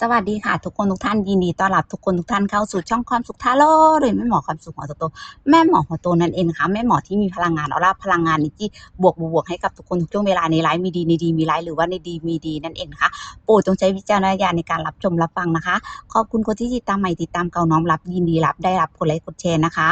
สวัสดีค่ะ ทุกคนทุกท่านยินดีต้อนรับทุกคนทุกท่านเข้าสู่ช่องความสุขทาโร่โดยแม่หมอความสุขหัวโตแม่หมอหัวโตนั่นเองนะคะแม่หมอที่มีพลังงานออร่าพลังงานนิจิบวกบวกให้กับทุกคนทุกช่วงเวลาในไลฟ์มีดีในดีมีไลฟ์หรือว่าในดีมีดีนั่นเองนะคะโปรดจงใช้วิจารณญาณในการรับชมรับฟังนะคะ ขอบคุณคนที่ติดตามใหม่ติดตามเก่าน้อมรับ ยินดีรับได้รับกดไลค์กดแชร์นะคะ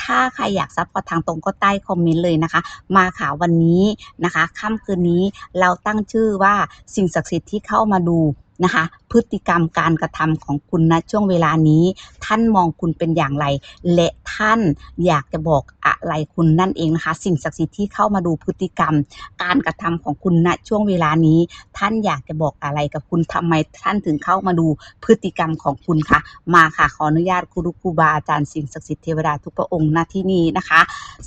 ถ้าใครอยากซัพพอร์ตทางตรงก็ใต้คอมเมนต์เลยนะคะ มาค่ะวันนี้นะคะค่ำคืนนี้เราตั้งชื่อว่าสิ่งศักดิ์สิทธิ์ที่เข้ามาดูนะคะ พฤติกรรมการกระทำของคุณณช่วงเวลานี้ ท่านมองคุณเป็นอย่างไร และท่านอยากจะบอกอะไรคุณนั่นเองนะคะ สิ่งศักดิ์สิทธิ์ที่เข้ามาดูพฤติกรรม การกระทำของคุณณช่วงเวลานี้ ท่านอยากจะบอกอะไรกับคุณทำไมท่านถึงเข้ามาดูพฤติกรรมของคุณคะมาค่ะขออนุญาตครูรุครูบาอาจารย์สิ่งศักดิ์สิทธิ์เทวดาทุกพระองค์ณที่นี้นะคะ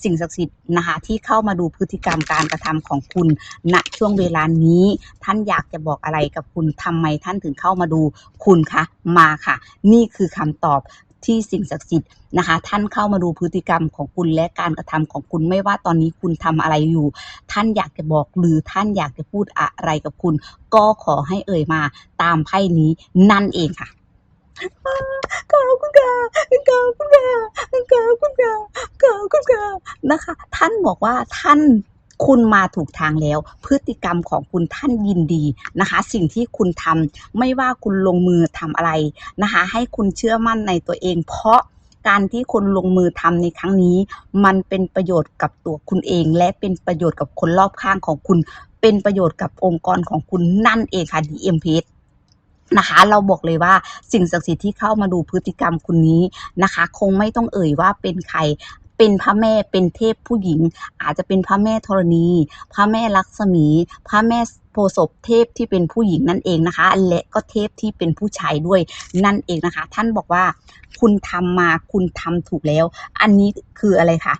สิ่งศักดิ์สิทธิ์นะคะที่เข้ามาดูพฤติกรรมการกระทำของคุณณช่วงเวลานี้ ท่านอยากจะบอกอะไรกับคุณทำไมท่านถึงเข้ามาดูคุณคะมาค่ะ นี่คือคำตอบที่สิ่งศักดิ์สิทธิ์นะคะ ท่านเข้ามาดูพฤติกรรมของคุณและการกระทำของคุณไม่ว่าตอนนี้คุณทำอะไรอยู่ ท่านอยากจะบอกหรือท่านอยากจะพูดอะไรกับคุณ ก็ขอให้เอ่ยมาตามไพ่นี้นั่นเองค่ะขอบคุณค่ะขอบคุณค่ะขอบคุณค่ะขอบคุณค่ะนะคะ ท่านบอกว่าท่าน คุณมาถูกทางแล้ว พฤติกรรมของคุณท่านยินดีนะคะ สิ่งที่คุณทำไม่ว่าคุณลงมือทำอะไรนะคะ ให้คุณเชื่อมั่นในตัวเอง เพราะการที่คุณลงมือทำในครั้งนี้ มันเป็นประโยชน์กับตัวคุณเอง และเป็นประโยชน์กับคนรอบข้างของคุณ เป็นประโยชน์กับองค์กรของคุณนั่นเองค่ะ DMPS นะคะเราบอกเลยว่าสิ่งศักดิ์สิทธิ์ที่เข้ามาดูพฤติกรรมคุณนี้นะคะ คงไม่ต้องเอ่ยว่าเป็นใคร เป็นพระแม่เป็นเทพผู้หญิง อาจจะเป็นพระแม่ธรณี พระแม่ลักษมี พระแม่โพศพเทพที่เป็นผู้หญิงนั่นเองนะคะ และก็เทพที่เป็นผู้ชายด้วยนั่นเองนะคะ ท่านบอกว่าคุณทำมาคุณทำถูกแล้ว อันนี้คืออะไรคะ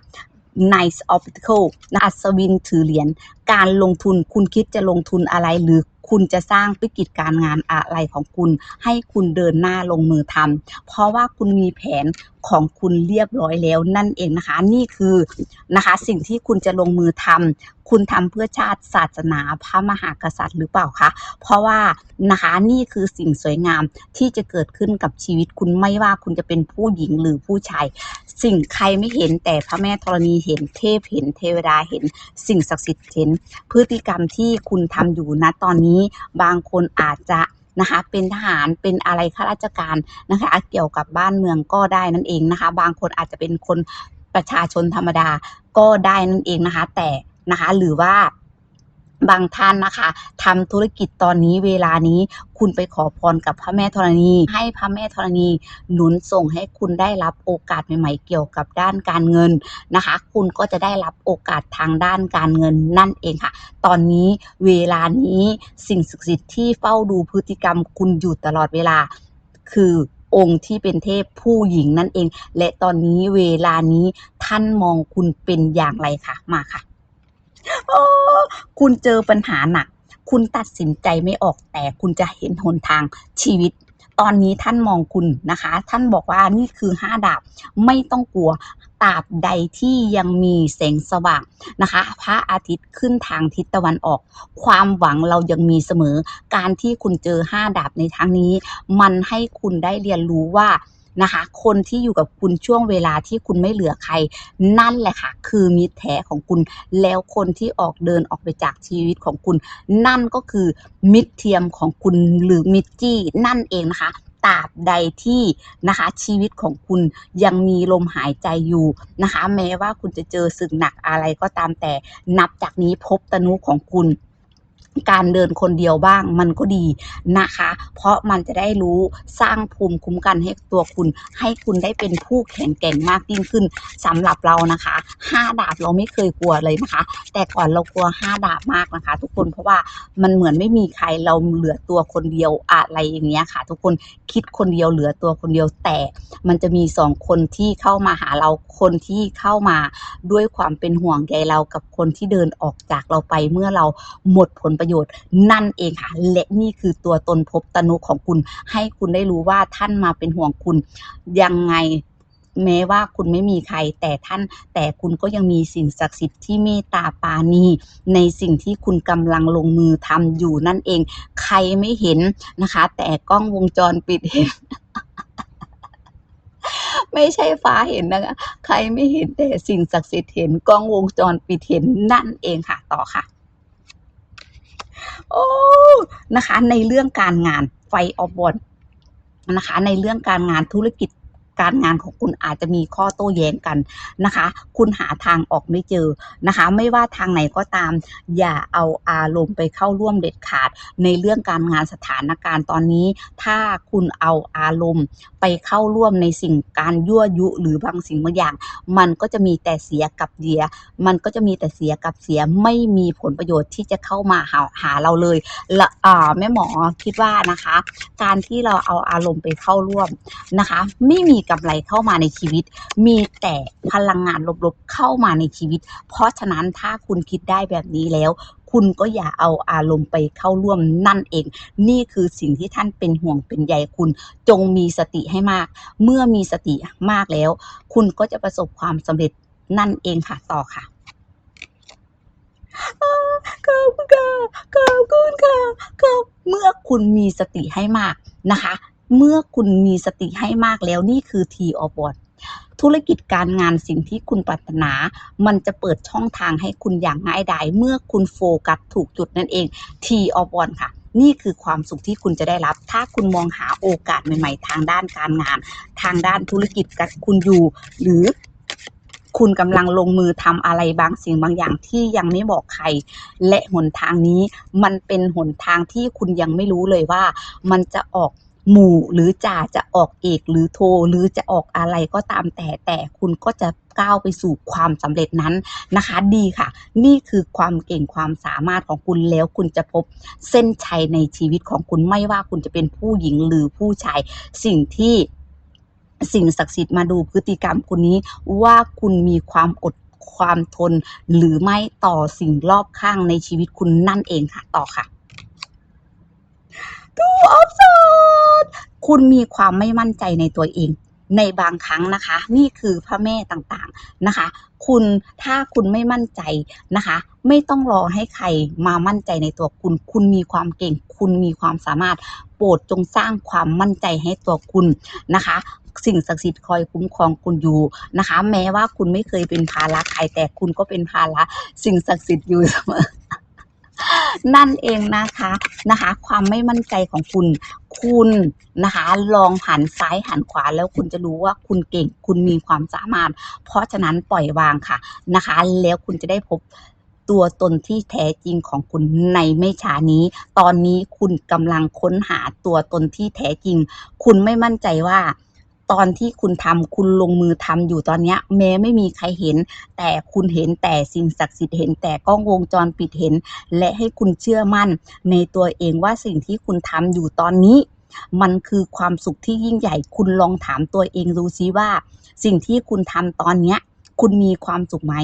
Nice Optical อัศวินถือเหรียญการลงทุนคุณคิดจะลงทุนอะไรหรือ คุณจะสร้างธุรกิจการงานอะไรของคุณ ให้คุณเดินหน้าลงมือทำเพราะว่าคุณมีแผนของคุณเรียบร้อยแล้วนั่นเองนะคะ นี่คือนะคะสิ่งที่คุณจะลงมือทำคุณทำเพื่อชาติศาสนาพระมหากษัตริย์หรือเปล่าคะเพราะว่านะคะนี่คือสิ่งสวยงามที่จะเกิดขึ้นกับชีวิตคุณไม่ว่าคุณจะเป็นผู้หญิงหรือผู้ชายสิ่งใครไม่เห็นแต่พระแม่ธรณีเห็นเทพเห็นเทวดาเห็น สิ่งศักดิ์สิทธิ์เห็น พฤติกรรมที่คุณทำอยู่ณตอนนี้บางคนอาจจะนะคะเป็นทหารเป็นอะไรข้าราชการนะคะเกี่ยวกับบ้านเมืองก็ได้นั่นเองนะคะ บางคนอาจจะเป็นคนประชาชนธรรมดาก็ได้นั่นเองนะคะ แต่นะคะหรือว่า บางท่านนะคะทำธุรกิจตอนนี้เวลานี้คุณไปขอพรกับพระแม่ธรณี ให้พระแม่ธรณีหนุนส่งให้คุณได้รับโอกาสใหม่ๆเกี่ยวกับด้านการเงินนะคะ คุณก็จะได้รับโอกาสทางด้านการเงินนั่นเองค่ะ ตอนนี้เวลานี้สิ่งศักดิ์สิทธิ์ที่เฝ้าดูพฤติกรรมคุณอยู่ตลอดเวลา คือองค์ที่เป็นเทพผู้หญิงนั่นเอง และตอนนี้เวลานี้ท่านมองคุณเป็นอย่างไรคะมาค่ะ คุณเจอปัญหาหนัก คุณตัดสินใจไม่ออกแต่คุณจะเห็นหนทางชีวิต ตอนนี้ท่านมองคุณนะคะ ท่านบอกว่านี่คือห้าดาบไม่ต้องกลัวตราบใดที่ยังมีแสงสว่างนะคะ พระอาทิตย์ขึ้นทางทิศตะวันออก ความหวังเรายังมีเสมอ การที่คุณเจอห้าดาบในครั้งนี้ มันให้คุณได้เรียนรู้ว่า นะคะ คนที่อยู่กับคุณช่วงเวลาที่คุณไม่เหลือใคร นั่นแหละค่ะ คือมิตรแท้ของคุณ แล้วคนที่ออกเดินออกไปจากชีวิตของคุณ นั่นก็คือมิตรเทียมของคุณหรือมิตรจี้นั่นเองนะคะตราบใดที่นะคะชีวิตของคุณยังมีลมหายใจอยู่นะคะ แม้ว่าคุณจะเจอสึกหนักอะไรก็ตามแต่นับจากนี้พบตนุของคุณ การเดินคนเดียวบ้างมันก็ดีนะคะ เพราะมันจะได้รู้สร้างภูมิคุ้มกันให้ตัวคุณ ให้คุณได้เป็นผู้แข็งแกร่งมากยิ่งขึ้นสำหรับเรานะคะห้าดาบเราไม่เคยกลัวเลยนะคะ แต่ก่อนเรากลัวห้าดาบมากนะคะ ทุกคนเพราะว่ามันเหมือนไม่มีใครเราเหลือตัวคนเดียวอะไรอย่างเงี้ยค่ะ ทุกคนคิดคนเดียวเหลือตัวคนเดียวแต่มันจะมีสองคนที่เข้ามาหาเราคนที่เข้ามาด้วยความเป็นห่วงใยเรากับคนที่เดินออกจากเราไปเมื่อเราหมดผลประโยชน์ นั่นเองค่ะและนี่คือตัวตนภพตนุของคุณ ให้คุณได้รู้ว่าท่านมาเป็นห่วงคุณยังไง แม้ว่าคุณไม่มีใครแต่ท่าน แต่คุณก็ยังมีสิ่งศักดิ์สิทธิ์ที่เมตตาปาณีในสิ่งที่คุณกำลังลงมือทำอยู่นั่นเอง ใครไม่เห็นนะคะ แต่กล้องวงจรปิดเห็นไม่ใช่ฟ้าเห็นนะคะ ใครไม่เห็นแต่สิ่งศักดิ์สิทธิ์เห็นกล้องวงจรปิดเห็นนั่นเองค่ะ ต่อค่ะ โอ้ นะคะ ในเรื่องการงานไฟออบอนนะคะ ในเรื่องการงานธุรกิจ การงานของคุณอาจจะมีข้อโต้แย้งกันนะคะ คุณหาทางออกไม่เจอนะคะ ไม่ว่าทางไหนก็ตาม อย่าเอาอารมณ์ไปเข้าร่วมเด็ดขาด ในเรื่องการงานสถานการณ์ตอนนี้ ถ้าคุณเอาอารมณ์ไปเข้าร่วมในสิ่งการยั่วยุหรือบางสิ่งบางอย่าง มันก็จะมีแต่เสียกับเดีย มันก็จะมีแต่เสียกับเสียไม่มีผลประโยชน์ที่จะเข้ามาหาหาเราเลยละอ่าแม่หมอคิดว่านะคะ การที่เราเอาอารมณ์ไปเข้าร่วมนะคะ ไม่มีกำไรเข้ามาในชีวิต มีแต่พลังงานลบๆเข้ามาในชีวิต เพราะฉะนั้นถ้าคุณคิดได้แบบนี้แล้ว คุณก็อย่าเอาอารมณ์ไปเข้าร่วมนั่นเอง นี่คือสิ่งที่ท่านเป็นห่วงเป็นใยคุณ จงมีสติให้มาก เมื่อมีสติมากแล้ว คุณก็จะประสบความสำเร็จนั่นเองค่ะต่อค่ะขอบคุณค่ะขอบคุณค่ะขอบเมื่อคุณมีสติให้มากนะคะ เมื่อคุณมีสติให้มากแล้วนี่คือ T of w a r d ธุรกิจการงานสิ่งที่คุณปรารถนา มันจะเปิดช่องทางให้คุณอย่างง่ายดายเมื่อคุณโฟกัสถูกจุดนั่นเอง T of w a r d ค่ะนี่คือความสุขที่คุณจะได้รับ ถ้าคุณมองหาโอกาสใหม่ ๆ ทางด้านการงาน ทางด้านธุรกิจกับคุณอยู่ หรือคุณกำลังลงมือทำอะไรบางสิ่งบางอย่างที่ยังไม่บอกใคร และหนทางนี้ มันเป็นหนทางที่คุณยังไม่รู้เลยว่า มันจะออก หมู่หรือจ่าจะออกเอกหรือโท หรือจะออกอะไรก็ตามแต่แต่คุณก็จะก้าวไปสู่ความสำเร็จนั้นนะคะ ดีค่ะ นี่คือความเก่งความสามารถของคุณแล้วคุณจะพบเส้นชัยในชีวิตของคุณไม่ว่าคุณจะเป็นผู้หญิงหรือผู้ชาย สิ่งที่สิ่งศักดิ์สิทธิ์มาดูพฤติกรรมคุณนี้ว่าคุณมีความอดความทน หรือไม่ต่อสิ่งรอบข้างในชีวิตคุณนั่นเองค่ะ ต่อค่ะ คุณมีความไม่มั่นใจในตัวเองในบางครั้งนะคะ นี่คือพระแม่ต่างๆนะคะ คุณถ้าคุณไม่มั่นใจนะคะ ไม่ต้องรอให้ใครมามั่นใจในตัวคุณ คุณมีความเก่ง คุณมีความสามารถโปรดจงสร้างความมั่นใจให้ตัวคุณนะคะ สิ่งศักดิ์สิทธิ์คอยคุ้มครองคุณอยู่นะคะ แม้ว่าคุณไม่เคยเป็นภาระใครแต่คุณก็เป็นภาระสิ่งศักดิ์สิทธิ์อยู่เสมอ นั่นเองนะคะนะคะ ความไม่มั่นใจของคุณ คุณนะคะ ลองหันซ้ายหันขวาแล้วคุณจะรู้ว่าคุณเก่ง คุณมีความสามารถ เพราะฉะนั้นปล่อยวางค่ะนะคะ แล้วคุณจะได้พบตัวตนที่แท้จริงของคุณในไม่ช้านี้ ตอนนี้คุณกำลังค้นหาตัวตนที่แท้จริง คุณไม่มั่นใจว่า ตอนที่คุณทำคุณลงมือทำอยู่ตอนเนี้ย แม้ไม่มีใครเห็น แต่คุณเห็นแต่สิ่งศักดิ์สิทธิ์เห็น แต่กล้องวงจรปิดเห็น และให้คุณเชื่อมั่น ในตัวเองว่าสิ่งที่คุณทำอยู่ตอนนี้ มันคือความสุขที่ยิ่งใหญ่คุณลองถามตัวเองดูซิว่า สิ่งที่คุณทำตอนเนี้ย คุณมีความสุขไหม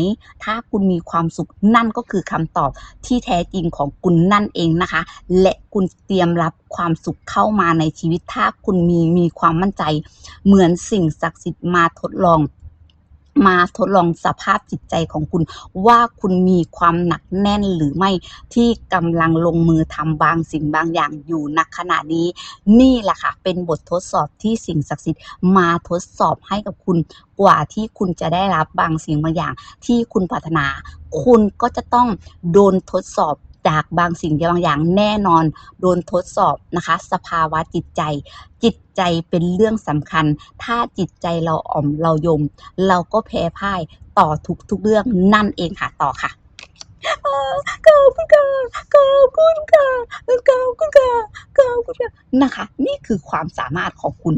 ถ้าคุณมีความสุขนั่นก็คือคำตอบที่แท้จริงของคุณนั่นเองนะคะ และคุณเตรียมรับความสุขเข้ามาในชีวิต ถ้าคุณมีมีความมั่นใจ เหมือนสิ่งศักดิ์สิทธิ์มาทดลอง มาทดลองสภาพจิตใจของคุณ ว่าคุณมีความหนักแน่นหรือไม่ที่กำลังลงมือทำบางสิ่งบางอย่างอยู่ณขณะนี้ นี่แหละค่ะ เป็นบททดสอบที่สิ่งศักดิ์สิทธิ์มาทดสอบให้กับคุณกว่าที่คุณจะได้รับบางสิ่งบางอย่าง ที่คุณปรารถนา คุณก็จะต้องโดนทดสอบ จากบางสิ่งบางอย่างแน่นอน โดนทดสอบนะคะ สภาวะจิตใจ จิตใจเป็นเรื่องสำคัญ ถ้าจิตใจเราอ่อมเรายม เราก็แพ้พ่ายต่อทุกๆเรื่องนั่นเองค่ะต่อค่ะอ่าขอบคุณค่ะขอบคุณค่ะขอบคุณค่ะขอบคุณค่ะนะคะ นี่คือความสามารถของคุณ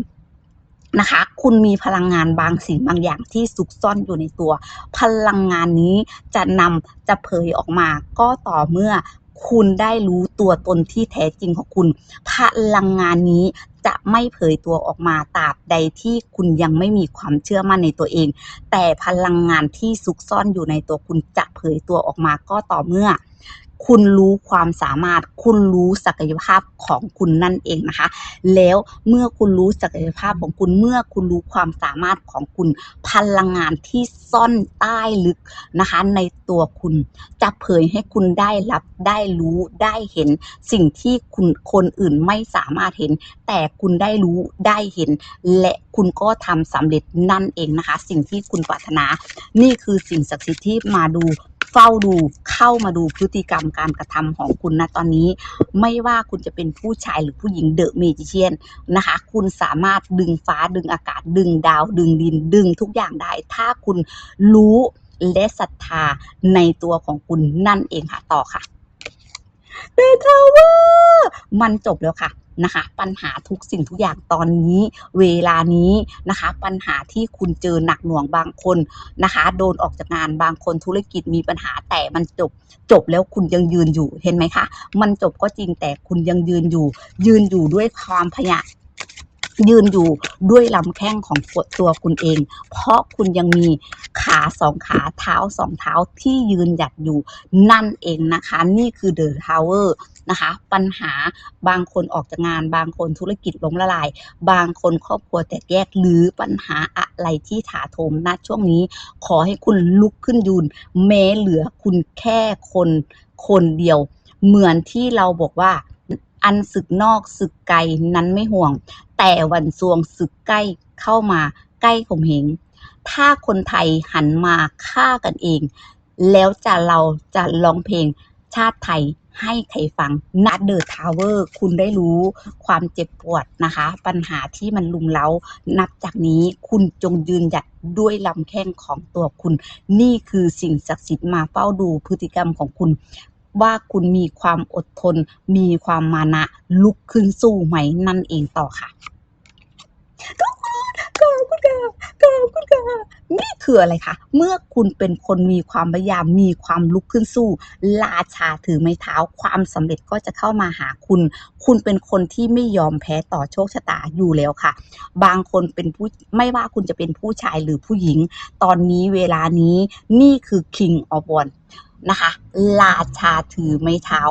นะคะ คุณมีพลังงานบางสิ่งบางอย่างที่ซุกซ่อนอยู่ในตัว พลังงานนี้จะนำจะเผยออกมา ก็ต่อเมื่อคุณได้รู้ตัวตนที่แท้จริงของคุณ พลังงานนี้จะไม่เผยตัวออกมาตราบใดที่คุณยังไม่มีความเชื่อมั่นในตัวเอง แต่พลังงานที่ซุกซ่อนอยู่ในตัวคุณจะเผยตัวออกมาก็ต่อเมื่อ คุณรู้ความสามารถ คุณรู้ศักยภาพของคุณนั่นเองนะคะ แล้วเมื่อคุณรู้ศักยภาพของคุณ เมื่อคุณรู้ความสามารถของคุณ พลังงานที่ซ่อนใต้ลึกนะคะ ในตัวคุณจะเผยให้คุณได้รับ ได้รู้ ได้เห็น สิ่งที่คุณคนอื่นไม่สามารถเห็น แต่คุณได้รู้ ได้เห็น และคุณก็ทำสำเร็จนั่นเองนะคะ สิ่งที่คุณปรารถนา นี่คือสิ่งศักดิ์สิทธิ์ที่มาดู เฝ้าดูเข้ามาดูพฤติกรรมการกระทำของคุณนะตอนนี้ ไม่ว่าคุณจะเป็นผู้ชายหรือผู้หญิงเดอะเมจิเชียนนะคะ คุณสามารถดึงฟ้าดึงอากาศดึงดาว ดึงดินดึงทุกอย่างได้ ถ้าคุณรู้และศรัทธาในตัวของคุณนั่นเองค่ะต่อค่ะ เดทาวเวอร์มันจบแล้วค่ะนะคะ ปัญหาทุกสิ่งทุกอย่างตอนนี้ เวลานี้นะคะ ปัญหาที่คุณเจอหนักหน่วงบางคนนะคะ โดนออกจากงานบางคนธุรกิจมีปัญหาแต่มันจบ จบแล้วคุณยังยืนอยู่เห็นไหมคะ มันจบก็จริงแต่คุณยังยืนอยู่ ยืนอยู่ด้วยความพยายาม ยืนอยู่ด้วยลำแข้งของตัวคุณเอง เพราะคุณยังมีขาสองขาเท้าสองเท้าที่ยืนหยัดอยู่นั่นเองนะคะ นี่คือเดอะทาวเวอร์นะคะ ปัญหาบางคนออกจากงาน บางคนธุรกิจล้มละลาย บางคนครอบครัวแตกแยกหรือปัญหาอะไรที่ถาโถมณช่วงนี้ ขอให้คุณลุกขึ้นยืนแม้เหลือคุณแค่คนคนเดียว เหมือนที่เราบอกว่าอันศึกนอกศึกไกลนั้นไม่ห่วง แต่วันซวงศึกใกล้เข้ามาใกล้ข่มเหงถ้าคนไทยหันมาฆ่ากันเอง แล้วจะเราจะร้องเพลงชาติไทยให้ใครฟังณเดอะทาวเวอร์คุณได้รู้ความเจ็บปวดนะคะ ปัญหาที่มันลุมเล้า นับจากนี้คุณจงยืนหยัดด้วยลำแข้งของตัวคุณ นี่คือสิ่งศักดิ์สิทธิ์มาเฝ้าดูพฤติกรรมของคุณ ว่าคุณมีความอดทน มีความมานะ ลุกขึ้นสู้ไหมนั่นเองต่อค่ะขอบคุณขอบคุณค่ะขอบคุณค่ะนี่คืออะไรคะ เมื่อคุณเป็นคนมีความพยายาม มีความลุกขึ้นสู้ ราชาถือไม้เท้า ความสำเร็จก็จะเข้ามาหาคุณ คุณเป็นคนที่ไม่ยอมแพ้ต่อโชคชะตาอยู่แล้วค่ะ บางคนเป็นผู้ไม่ว่าคุณจะเป็นผู้ชายหรือผู้หญิง ตอนนี้เวลานี้นี่คือ King of One นะคะ ราชาถือไม้เท้า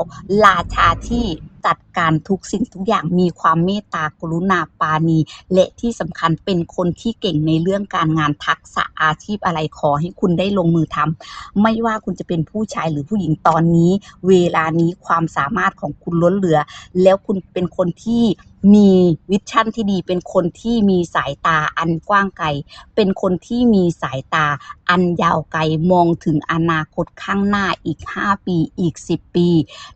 ราชาที่จัดการทุกสิ่งทุกอย่างมีความเมตตากรุณาปาณี และที่สำคัญเป็นคนที่เก่งในเรื่องการงานทักษะอาชีพอะไรขอให้คุณได้ลงมือทำไม่ว่าคุณจะเป็นผู้ชายหรือผู้หญิงตอนนี้ เวลานี้ความสามารถของคุณล้นเหลือ แล้วคุณเป็นคนที่มีวิชั่นที่ดี เป็นคนที่มีสายตาอันกว้างไกล เป็นคนที่มีสายตาอันยาวไกลมองถึงอนาคตข้างหน้าอีก5 ปี อีก 10 ปี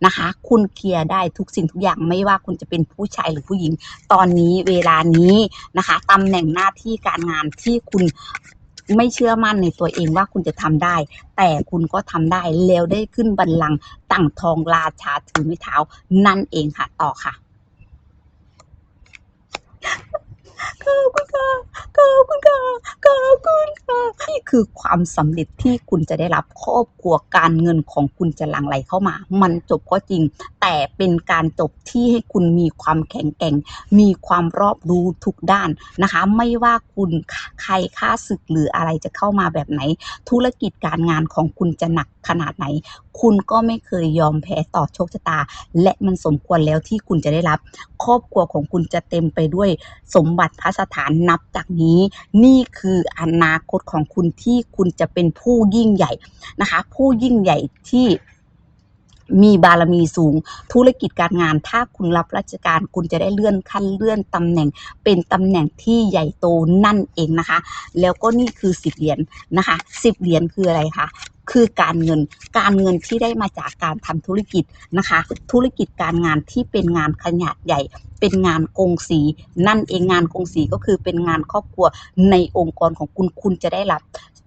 นะคะ คุณเคลียร์ได้ทุกสิ่งทุกอย่างไม่ว่าคุณจะเป็นผู้ชายหรือผู้หญิง ตอนนี้เวลานี้นะคะตำแหน่งหน้าที่การงานที่คุณไม่เชื่อมั่นในตัวเองว่าคุณจะทำได้ แต่คุณก็ทำได้แล้วได้ขึ้นบัลลังก์ตั้งทองราชาถือไม้เท้านั่นเองค่ะต่อค่ะ ขอบคุณค่ะขอบคุณค่ะขอบคุณค่ะนี่คือความสำเร็จที่คุณจะได้รับครอบครัวการเงินของคุณจะหลั่งไหลเข้ามา มันจบก็จริง แต่เป็นการจบที่ให้คุณมีความแข็งแกร่ง มีความรอบรู้ทุกด้านนะคะ ไม่ว่าคุณใครค่าศึกหรืออะไรจะเข้ามาแบบไหน ธุรกิจการงานของคุณจะหนักขนาดไหน คุณก็ไม่เคยยอมแพ้ต่อโชคชะตา และมันสมควรแล้วที่คุณจะได้รับ ครอบครัวของคุณจะเต็มไปด้วยสมบัติพระสถานนับจากนี้ นี่คืออนาคตของคุณที่คุณจะเป็นผู้ยิ่งใหญ่นะคะ ผู้ยิ่งใหญ่ที่มีบารมีสูง ธุรกิจการงาน ถ้าคุณรับราชการคุณจะได้เลื่อนขั้นเลื่อนตำแหน่ง เป็นตำแหน่งที่ใหญ่โตนั่นเองนะคะ แล้วก็นี่คือสิบเหรียญนะคะสิบเหรียญคืออะไรคะ คือการเงิน การเงินที่ได้มาจากการทำธุรกิจนะคะ ธุรกิจการงานที่เป็นงานขนาดใหญ่ เป็นงานกงสี นั่นเองงานกงสีก็คือเป็นงานครอบครัวในองค์กรของคุณคุณจะได้รับ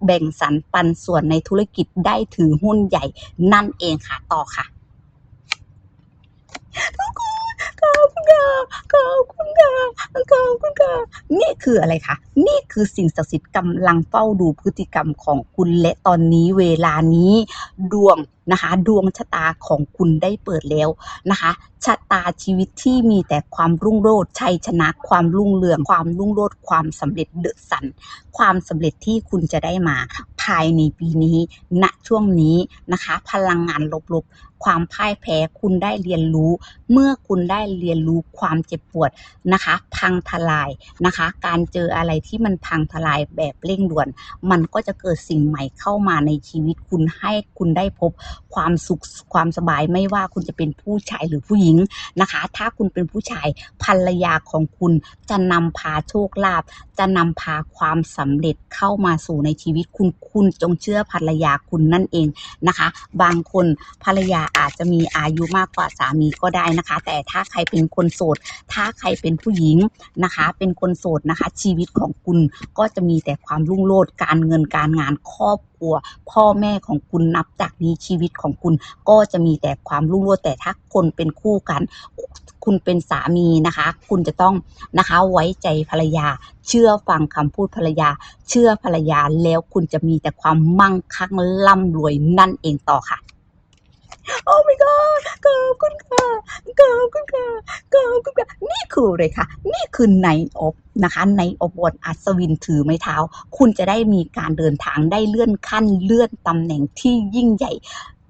แบ่งสรรปันส่วนในธุรกิจได้ถือหุ้นใหญ่ นั่นเองค่ะต่อค่ะขอบ คุณค่ะขอบคุณค่ะขอบคุณค่ะนี่คืออะไรคะ นี่คือสิ่งศักดิ์สิทธิ์กำลังเฝ้าดูพฤติกรรมของคุณและตอนนี้เวลานี้ดวงนะคะ ดวงชะตาของคุณได้เปิดแล้วนะคะ ชะตาชีวิตที่มีแต่ความรุ่งโรจน์ชัยชนะความรุ่งเรือง ความรุ่งโรจน์ความสำเร็จเดือะสัน ความสำเร็จที่คุณจะได้มา ภายในปีนี้ ณ ช่วงนี้นะคะ พลังงานลบๆ ความพ่ายแพ้ คุณได้เรียนรู้ เมื่อคุณได้เรียนรู้ความเจ็บปวดนะคะ พังทลายนะคะ การเจออะไรที่มันพังทลายแบบเร่งด่วน มันก็จะเกิดสิ่งใหม่เข้ามาในชีวิตคุณให้คุณได้พบความสุขความสบายไม่ว่าคุณจะเป็นผู้ชายหรือผู้หญิงนะคะ ถ้าคุณเป็นผู้ชายภรรยาของคุณจะนำพาโชคลาภจะนำพาความสำเร็จเข้ามาสู่ในชีวิตคุณคุณจงเชื่อภรรยาคุณนั่นเองนะคะ บางคนภรรยาอาจจะมีอายุมากกว่าสามีก็ได้นะคะ แต่ถ้าใครเป็นคนโสด ถ้าใครเป็นผู้หญิงนะคะ เป็นคนโสดนะคะ ชีวิตของคุณก็จะมีแต่ความรุ่งโรจน์การเงินการงานครอบ ครัว พ่อแม่ของคุณนับจากนี้ชีวิตของคุณก็จะมีแต่ความรุ่งโรจน์แต่ถ้าคนเป็นคู่กัน คุณเป็นสามีนะคะ คุณจะต้องนะคะไว้ใจภรรยา เชื่อฟังคำพูดภรรยา เชื่อภรรยาแล้วคุณจะมีแต่ความมั่งคั่งร่ำรวยนั่นเองต่อค่ะ โอ้ my god ขอบคุณค่ะขอบคุณค่ะขอบคุณค่ะนี่คือเลยค่ะ นี่คือในอบนะคะในอบบนอัศวินถือไม้เท้า คุณจะได้มีการเดินทางได้เลื่อนขั้นเลื่อนตำแหน่งที่ยิ่งใหญ่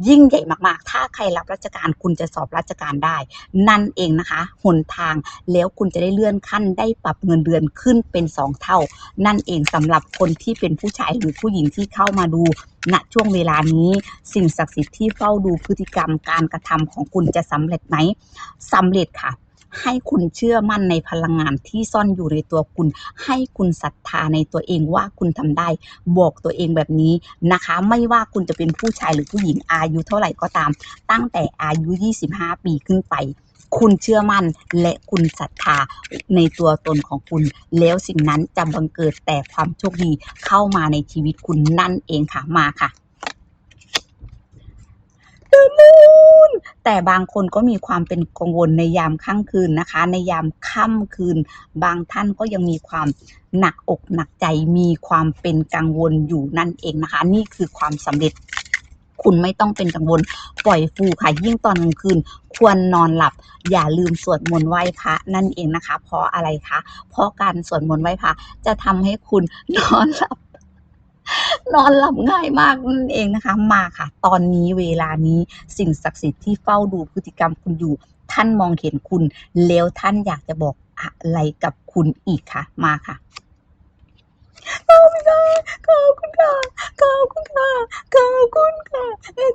ยิ่งใหญ่มากๆ ถ้าใครรับราชการคุณจะสอบราชการได้ นั่นเองนะคะหนทางแล้วคุณจะได้เลื่อนขั้นได้ปรับเงินเดือนขึ้นเป็นสองเท่า นั่นเองสำหรับคนที่เป็นผู้ชายหรือผู้หญิงที่เข้ามาดูณช่วงเวลานี้สิ่งศักดิ์สิทธิ์ที่เฝ้าดูพฤติกรรมการกระทำของคุณจะสำเร็จไหมสำเร็จค่ะ ให้คุณเชื่อมั่นในพลังงานที่ซ่อนอยู่ในตัวคุณ ให้คุณศรัทธาในตัวเองว่าคุณทำได้ บอกตัวเองแบบนี้นะคะ ไม่ว่าคุณจะเป็นผู้ชายหรือผู้หญิงอายุเท่าไหร่ก็ตาม ตั้งแต่อายุ 25 ปีขึ้นไปคุณเชื่อมั่นและคุณศรัทธาในตัวตนของคุณ แล้วสิ่งนั้นจะบังเกิดแต่ความโชคดีเข้ามาในชีวิตคุณนั่นเองค่ะมาค่ะ The Moon แต่บางคนก็มีความเป็นกังวลในยามค่ำคืนนะคะ ในยามค่ำคืน บางท่านก็ยังมีความหนักอกหนักใจมีความเป็นกังวลอยู่นั่นเองนะคะ นี่คือความสำเร็จคุณไม่ต้องเป็นกังวลปล่อยฟูค่ะ ยิ่งตอนกลางคืน ควรนอนหลับ อย่าลืมสวดมนต์ไหว้พระนั่นเองนะคะ เพราะอะไรคะ เพราะการสวดมนต์ไหว้พระจะทำให้คุณนอนหลับ นอนหลับง่ายมากนั่นเองนะคะ มาค่ะ ตอนนี้เวลานี้สิ่งศักดิ์สิทธิ์ที่เฝ้าดูพฤติกรรมคุณอยู่ ท่านมองเห็นคุณ แล้วท่านอยากจะบอกอะไรกับคุณอีกค่ะมาค่ะขอบคุณค่ะขอบคุณค่ะขอบคุณค่ะขอบคุณค่ะ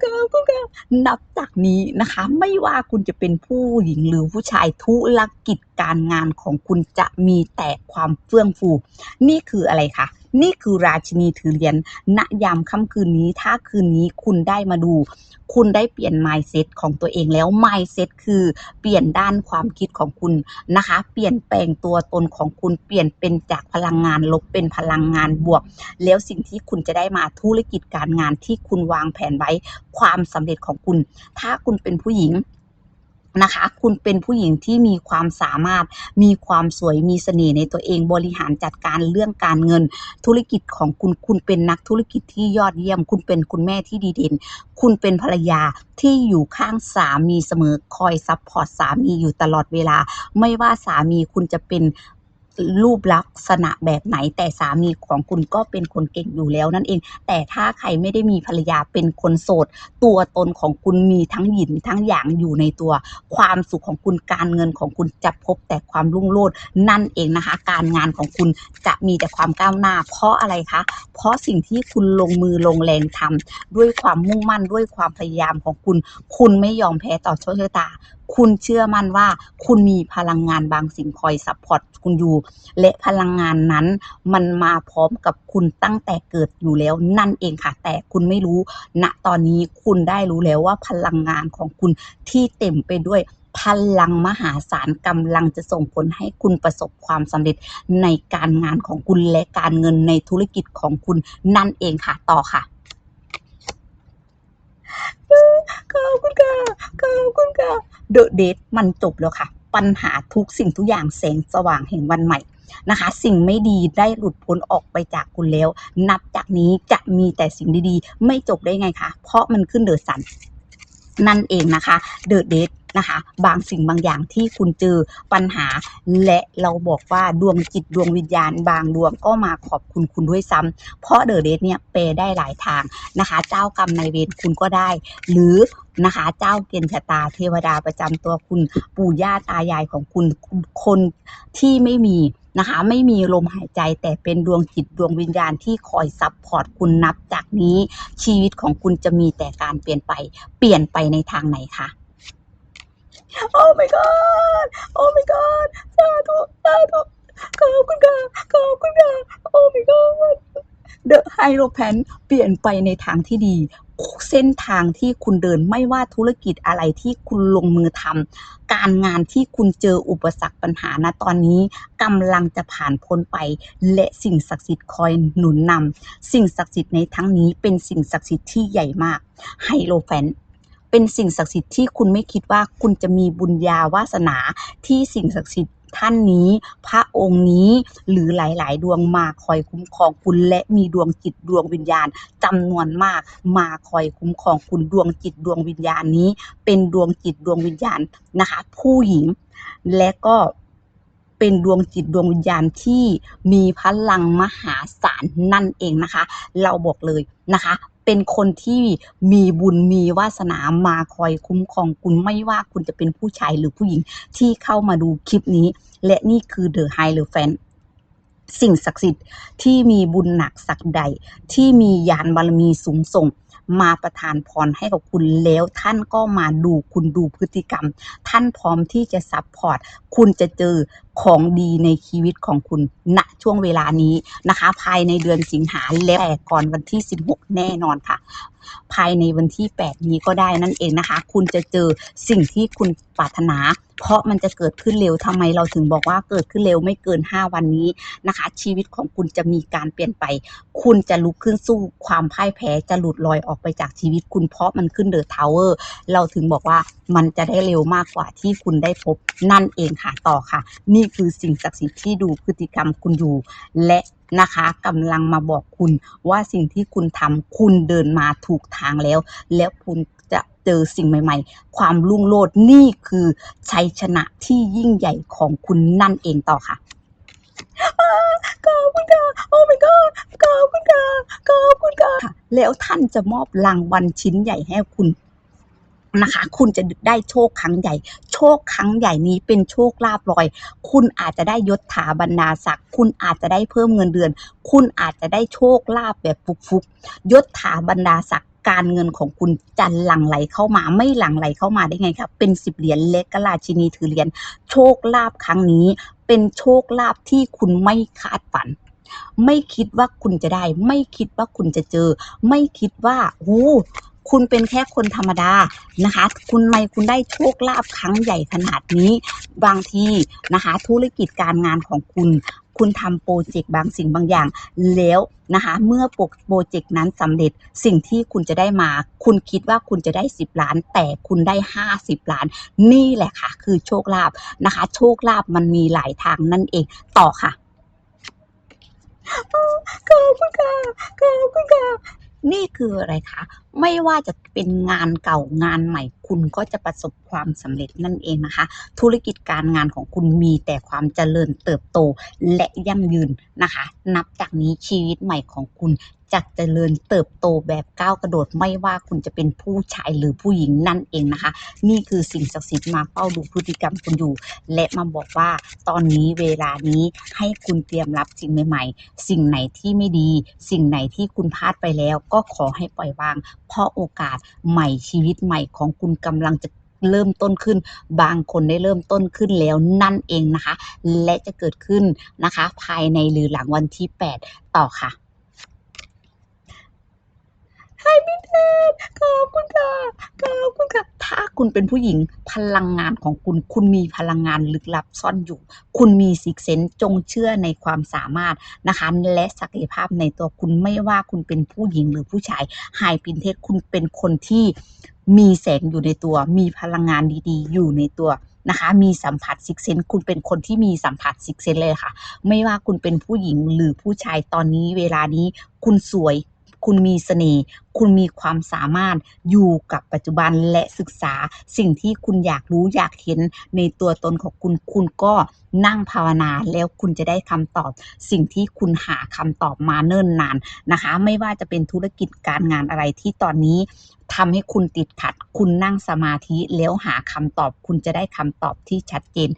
ขอบคุณค่ะ นับจากนี้นะคะ ไม่ว่าคุณจะเป็นผู้หญิงหรือผู้ชายธุรกิจการงานของคุณจะมีแต่ความเฟื่องฟู นี่คืออะไรคะ นี่คือราชินีถือเหรียญณยามค่ำคืนนี้ถ้าคืนนี้คุณได้มาดู คุณได้เปลี่ยน mindset ของตัวเองแล้ว mindset คือเปลี่ยนด้านความคิดของคุณนะคะ เปลี่ยนแปลงตัวตนของคุณเปลี่ยนเป็นจากพลังงานลบเป็นพลังงานบวก แล้วสิ่งที่คุณจะได้มาธุรกิจการงานที่คุณวางแผนไว้ความสำเร็จของคุณ ถ้าคุณเป็นผู้หญิง นะคะ คุณเป็นผู้หญิงที่มีความสามารถ มีความสวย มีเสน่ห์ในตัวเอง บริหารจัดการเรื่องการเงิน ธุรกิจของคุณ คุณเป็นนักธุรกิจที่ยอดเยี่ยม คุณเป็นคุณแม่ที่ดีเด่น คุณเป็นภรรยาที่อยู่ข้างสามีเสมอ คอยซัพพอร์ตสามีอยู่ตลอดเวลา ไม่ว่าสามีคุณจะเป็น รูปลักษณะแบบไหน แต่สามีของคุณก็เป็นคนเก่งอยู่แล้วนั่นเอง แต่ถ้าใครไม่ได้มีภรรยาเป็นคนโสด ตัวตนของคุณมีทั้งหยินทั้งหยางอยู่ในตัว ความสุขของคุณการเงินของคุณจะพบแต่ความรุ่งโรจน์นั่นเองนะคะ การงานของคุณจะมีแต่ความก้าวหน้า เพราะอะไรคะ เพราะสิ่งที่คุณลงมือลงแรงทำด้วยความมุ่งมั่นด้วยความพยายามของคุณ คุณไม่ยอมแพ้ต่อโชคชะตา คุณเชื่อมั่นว่าคุณมีพลังงานบางสิ่งคอยซัพพอร์ตคุณอยู่ และพลังงานนั้น มันมาพร้อมกับคุณตั้งแต่เกิดอยู่แล้วนั่นเองค่ะ แต่คุณไม่รู้ณตอนนี้คุณได้รู้แล้วว่าพลังงานของคุณที่เต็มไปด้วยพลังมหาศาลกำลังจะส่งผลให้คุณประสบความสำเร็จในการงานของคุณและการเงินในธุรกิจของคุณนั่นเองค่ะต่อค่ะ ขอบคุณค่ะขอบคุณค่ะเดอะเดทมันจบแล้วค่ะ ปัญหาทุกสิ่งทุกอย่างแสงสว่างแห่งวันใหม่นะคะ สิ่งไม่ดีได้หลุดพ้นออกไปจากคุณแล้ว นับจากนี้จะมีแต่สิ่งดีๆ ไม่จบได้ไงคะเพราะมันขึ้นเดอะสัน นั่นเองนะคะเดอะเดทนะคะบางสิ่งบางอย่างที่คุณเจอปัญหา และเราบอกว่าดวงจิตดวงวิญญาณ บางดวงก็มาขอบคุณคุณด้วยซ้ำเพราะเดอะเดทเนี่ยแปลได้หลายทางนะคะ เจ้ากรรมนายเวรคุณก็ได้ หรือนะคะ เจ้าเกณฑ์ชะตาเทวดาประจำตัวคุณปู่ย่าตายายของคุณคนที่ไม่มี นะคะ ไม่มีลมหายใจแต่เป็นดวงจิตดวงวิญญาณที่คอยซับพอร์ตคุณนับจากนี้ชีวิตของคุณจะมีแต่การเปลี่ยนไป เปลี่ยนไปในทางไหนคะโอ้ my god โอ้ my god สาธุสาธุขอบคุณค่ะขอบคุณค่ะโอ้ my god เดอะไฮโ o แพนเปลี่ยนไปในทางที่ดี เส้นทางที่คุณเดินไม่ว่าธุรกิจอะไรที่คุณลงมือทำการงานที่คุณเจออุปสรรคปัญหาณตอนนี้กำลังจะผ่านพ้นไป และสิ่งศักดิ์สิทธิ์คอยหนุนนำสิ่งศักดิ์สิทธิ์ในทั้งนี้เป็นสิ่งศักดิ์สิทธิ์ที่ใหญ่มากไฮโ o แพนเป็นสิ่งศักดิ์สิทธิ์ที่คุณไม่คิดว่าคุณจะมีบุญญาวาสนาที่สิ่งศักดิ์สิทธิ์ ท่านนี้ พระองค์นี้หรือหลาย ๆ ดวงมาคอยคุ้มครองคุณและมีดวงจิตดวงวิญญาณจำนวนมากมาคอยคุ้มครองคุณดวงจิตดวงวิญญาณนี้ เป็นดวงจิตดวงวิญญาณนะคะ ผู้หญิงและก็เป็นดวงจิตดวงวิญญาณที่มีพลังมหาศาลนั่นเองนะคะ เราบอกเลยนะคะ เป็นคนที่มีบุญมีวาสนามาคอยคุ้มครองคุณไม่ว่าคุณจะเป็นผู้ชายหรือผู้หญิงที่เข้ามาดูคลิปนี้ และนี่คือเดอะไฮเลอแฟนสิ่งศักดิ์สิทธิ์ที่มีบุญหนักสักใด ที่มียานบารมีสูงส่ง มาประทานพรให้กับคุณแล้ว ท่านก็มาดูคุณดูพฤติกรรม ท่านพร้อมที่จะซัพพอร์ตคุณจะเจอของดีในชีวิตของคุณณช่วงเวลานี้นะคะ ภายในเดือนสิงหาแล้วก่อนวันที่ 16 แน่นอนค่ะ ภายในวันที่ 8 นี้ก็ได้นั่นเองนะคะ คุณจะเจอสิ่งที่คุณปรารถนา เพราะมันจะเกิดขึ้นเร็วทำไมเราถึงบอกว่าเกิดขึ้นเร็วไม่เกิน 5 วันนี้นะคะ ชีวิตของคุณจะมีการเปลี่ยนไป คุณจะลุกขึ้นสู้ความพ่ายแพ้จะหลุดลอยออกไปจากชีวิตคุณเพราะมันขึ้นเดอะทาวเวอร์เราถึงบอกว่ามันจะได้เร็วมากกว่าที่คุณได้พบนั่นเองค่ะต่อค่ะ นี่คือสิ่งศักดิ์สิทธิ์ที่ดูพฤติกรรมคุณอยู่และ นะคะกำลังมาบอกคุณว่าสิ่งที่คุณทำคุณเดินมาถูกทางแล้ว แล้วคุณจะเจอสิ่งใหม่ ๆ ความรุ่งโรจน์นี่คือชัยชนะที่ยิ่งใหญ่ของคุณนั่นเองต่อค่ะขอบคุณค่ะโอ้ my god ขอบคุณค่ะขอบคุณค่ะแล้วท่านจะมอบรางวัลชิ้นใหญ่ให้คุณ นะคะ คุณจะได้โชคครั้งใหญ่ โชคครั้งใหญ่นี้เป็นโชคลาภลอย คุณอาจจะได้ยศถาบรรดาศักดิ์คุณอาจจะได้เพิ่มเงินเดือน คุณอาจจะได้โชคลาภแบบฟุกๆยศถาบรรดาศักดิ์การเงินของคุณจะหลั่งไหลเข้ามาไม่หลั่งไหลเข้ามาได้ไงครับเป็นสิบเหรียญเล็กกราชินีถือเหรียญโชคลาภครั้งนี้ เป็นโชคลาภที่คุณไม่คาดฝัน ไม่คิดว่าคุณจะได้ ไม่คิดว่าคุณจะเจอ ไม่คิดว่าโอ้ คุณเป็นแค่คนธรรมดานะคะ คุณไม่คุณได้โชคลาภครั้งใหญ่ขนาดนี้ บางทีนะคะ ธุรกิจการงานของคุณ คุณทำโปรเจกต์บางสิ่งบางอย่าง แล้วนะคะ เมื่อโปรโปรเจกต์นั้นสำเร็จสิ่งที่คุณจะได้มา คุณคิดว่าคุณจะได้ 10 ล้าน แต่คุณได้ 50 ล้าน นี่แหละค่ะ คือโชคลาภนะคะ โชคลาภมันมีหลายทางนั่นเองต่อค่ะขอบคุณค่ะขอบคุณค่ะ นี่คืออะไรคะ ไม่ว่าจะเป็นงานเก่างานใหม่ คุณก็จะประสบความสำเร็จนั่นเองนะคะ ธุรกิจการงานของคุณมีแต่ความเจริญเติบโตและยั่งยืนนะคะ นับจากนี้ชีวิตใหม่ของคุณ จะเจริญเติบโตแบบก้าวกระโดดไม่ว่าคุณจะเป็นผู้ชายหรือผู้หญิงนั่นเองนะคะ นี่คือสิ่งศักดิ์สิทธิ์มาเฝ้าดูพฤติกรรมคุณอยู่ และมาบอกว่าตอนนี้เวลานี้ให้คุณเตรียมรับสิ่งใหม่ ๆ สิ่งไหนที่ไม่ดี สิ่งไหนที่คุณพลาดไปแล้ว ก็ขอให้ปล่อยวาง เพราะโอกาสใหม่ชีวิตใหม่ของคุณกำลังจะเริ่มต้นขึ้น บางคนได้เริ่มต้นขึ้นแล้วนั่นเองนะคะ และจะเกิดขึ้นนะคะ ภายในหรือหลังวันที่ 8 ต่อค่ะ ให้พี่เทพขอบคุณค่ะขอบคุณค่ะ ถ้าคุณเป็นผู้หญิงพลังงานของคุณ คุณมีพลังงานลึกลับซ่อนอยู่ คุณมีสิกเซนจงเชื่อในความสามารถนะคะ และศักยภาพในตัวคุณไม่ว่าคุณเป็นผู้หญิงหรือผู้ชายไฮปินเทสคุณเป็นคนที่มีแสงอยู่ในตัว มีพลังงานดีๆ อยู่ในตัวนะคะ มีสัมผัสซิกเซนคุณเป็นคนที่มีสัมผัสซิกเซนเลยค่ะ ไม่ว่าคุณเป็นผู้หญิงหรือผู้ชายตอนนี้เวลานี้ คุณสวย คุณมีเสน่ห์ คุณมีความสามารถอยู่กับปัจจุบันและศึกษาสิ่งที่คุณอยากรู้อยากเห็นในตัวตนของคุณ คุณก็นั่งภาวนาแล้วคุณจะได้คำตอบ สิ่งที่คุณหาคำตอบมาเนิ่นนานนะคะ ไม่ว่าจะเป็นธุรกิจการงานอะไรที่ตอนนี้ ทำให้คุณติดขัด คุณนั่งสมาธิแล้วหาคำตอบ คุณจะได้คำตอบที่ชัดเจน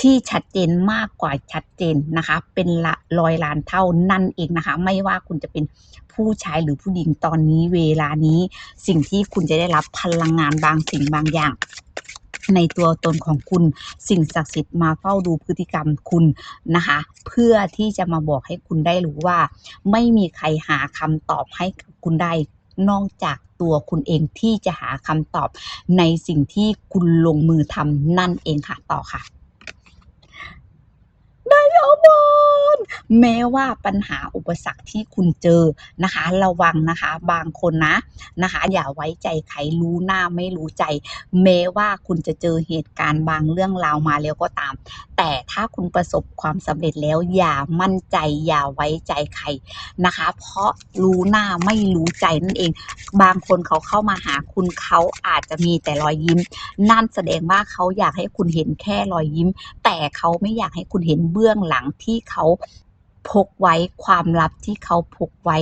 ที่ชัดเจนมากกว่าชัดเจนนะคะ เป็นละร้อยล้านเท่านั่นเองนะคะ ไม่ว่าคุณจะเป็นผู้ชายหรือผู้หญิงตอนนี้เวลานี้ สิ่งที่คุณจะได้รับพลังงานบางสิ่งบางอย่างในตัวตนของคุณสิ่งศักดิ์สิทธิ์มาเฝ้าดูพฤติกรรมคุณนะคะ เพื่อที่จะมาบอกให้คุณได้รู้ว่า ไม่มีใครหาคำตอบให้คุณได้นอกจาก ตัวคุณเองที่จะหาคำตอบในสิ่งที่คุณลงมือทำนั่นเองค่ะต่อค่ะ นายอมรแม้ว่าปัญหาอุปสรรคที่คุณเจอนะคะ ระวังนะคะ บางคนนะนะคะ อย่าไว้ใจใครรู้หน้าไม่รู้ใจ แม้ว่าคุณจะเจอเหตุการณ์บางเรื่องราวมาแล้วก็ตาม แต่ถ้าคุณประสบความสำเร็จแล้ว อย่ามั่นใจ อย่าไว้ใจใครนะคะ เพราะรู้หน้าไม่รู้ใจนั่นเอง บางคนเขาเข้ามาหาคุณเขาอาจจะมีแต่รอยยิ้ม นั่นแสดงว่าเขาอยากให้คุณเห็นแค่รอยยิ้ม แต่เขาไม่อยากให้คุณเห็นเบื้องหลังที่เขาพกไว้ความลับที่เขาพกไว้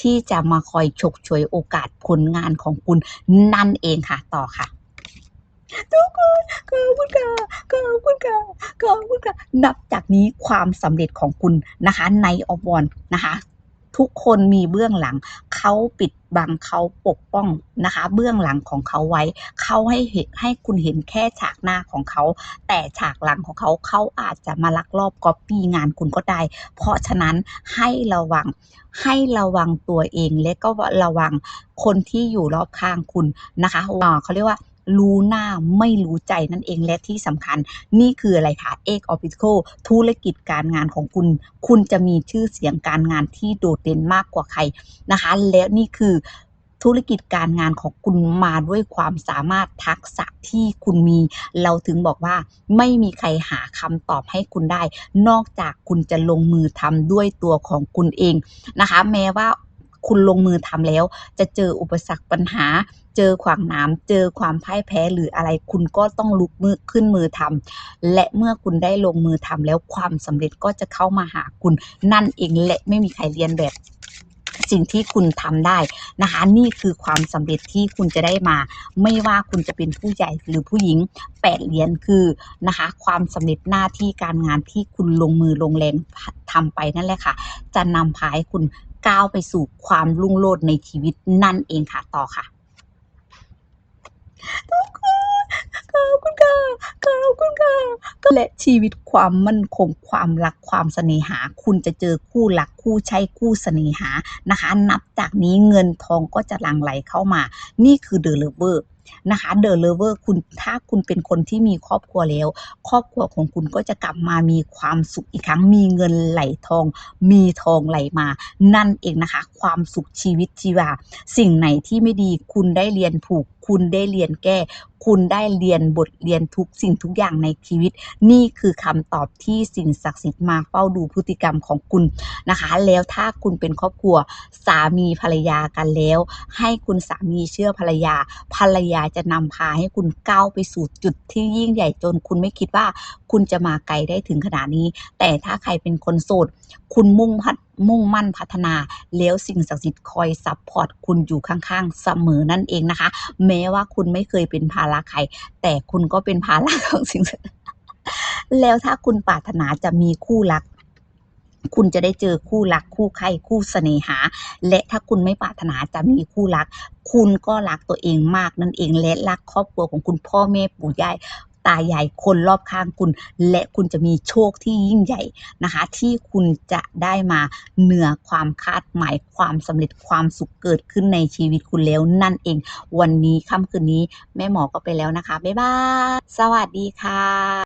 ที่จะมาคอยฉกฉวยโอกาสผลงานของคุณนั่นเองค่ะต่อค่ะทุกคนขอบคุณค่ะขอบคุณค่ะขอบคุณค่ะนับจากนี้ความสำเร็จของคุณนะคะในอวอนนะคะ ทุกคนมีเบื้องหลังเขาปิดบังเขาปกป้องนะคะ เบื้องหลังของเขาไว้เขาให้เห็นให้คุณเห็นแค่ฉากหน้าของเขา แต่ฉากหลังของเขาเขาอาจจะมาลักลอบก๊อปปี้งานคุณก็ได้ เพราะฉะนั้นให้ระวังให้ระวังตัวเองและก็ระวังคนที่อยู่รอบข้างคุณนะคะอ่าเขาเรียกว่า รู้หน้าไม่รู้ใจนั่นเองและที่สำคัญ นี่คืออะไรคะเอกออฟฟิศธุรกิจการงานของคุณ คุณจะมีชื่อเสียงการงานที่โดดเด่นมากกว่าใครนะคะ แล้วนี่คือธุรกิจการงานของคุณมาด้วยความสามารถทักษะที่คุณมี เราถึงบอกว่าไม่มีใครหาคำตอบให้คุณได้ นอกจากคุณจะลงมือทำด้วยตัวของคุณเองนะคะ แม้ว่า คุณลงมือทำแล้ว จะเจออุปสรรคปัญหา เจอขวางน้ำเจอความพ่ายแพ้หรืออะไรคุณก็ต้องลุกมือขึ้นมือทำและเมื่อคุณได้ลงมือทำแล้วความสำเร็จก็จะเข้ามาหาคุณนั่นเองและไม่มีใครเรียนแบบสิ่งที่คุณทำได้นะคะ นี่คือความสำเร็จที่คุณจะได้มา ไม่ว่าคุณจะเป็นผู้ใหญ่หรือผู้หญิงแปดเหรียญคือนะคะ ความสำเร็จหน้าที่การงานที่คุณลงมือลงแรงทำไปนั่นแหละค่ะ จะนำพาให้คุณ ก้าวไปสู่ความรุ่งโรจน์ในชีวิตนั่นเองค่ะต่อค่ะทุกคนขอบคุณค่ะขอบคุณค่ะและชีวิตความมั่นคงความรักความเสน่หา คุณจะเจอคู่รักคู่ใช้คู่เสน่หานะคะ นับจากนี้เงินทองก็จะหลั่งไหลเข้ามา นี่คือเดอะเลเวอร์ นะคะเดอะเลเวอร์คุณถ้าคุณเป็นคนที่มีครอบครัวแล้ว ครอบครัวของคุณก็จะกลับมามีความสุขอีกครั้ง มีเงินไหลทอง มีทองไหลมา นั่นเองนะคะ ความสุขชีวิตชีวา สิ่งไหนที่ไม่ดีคุณได้เรียนผูก คุณได้เรียนแก้ คุณได้เรียนบทเรียนทุกสิ่งทุกอย่างในชีวิต นี่คือคำตอบที่สิ่งศักดิ์สิทธิ์มาเฝ้าดูพฤติกรรมของคุณนะคะ แล้วถ้าคุณเป็นครอบครัวสามีภรรยากันแล้ว ให้คุณสามีเชื่อภรรยา ภรรยาจะนำพาให้คุณก้าวไปสู่จุดที่ยิ่งใหญ่จน คุณไม่คิดว่าคุณจะมาไกลได้ถึงขนาดนี้ แต่ถ้าใครเป็นคนโสด คุณมุ่งพัด มุ่งมั่นพัฒนา แล้วสิ่งศักดิ์สิทธิ์คอยซัพพอร์ตคุณอยู่ข้างๆ เสมอนั่นเองนะคะ แม้ว่าคุณไม่เคยเป็นภาระใคร แต่คุณก็เป็นภาระของสิ่งศักดิ์สิทธิ์แล้วถ้าคุณปรารถนาจะมีคู่รักคุณจะได้เจอคู่รักคู่ใครคู่เสน่หา และถ้าคุณไม่ปรารถนาจะมีคู่รัก คุณก็รักตัวเองมากนั่นเองและรักครอบครัวของคุณพ่อแม่ปู่ย่า ตายายคนรอบข้างคุณ และคุณจะมีโชคที่ยิ่งใหญ่นะคะ ที่คุณจะได้มาเหนือความคาดหมายความสำเร็จความสุขเกิดขึ้นในชีวิตคุณแล้วนั่นเอง วันนี้ค่ำคืนนี้แม่หมอก็ไปแล้วนะคะบ๊ายบายสวัสดีค่ะ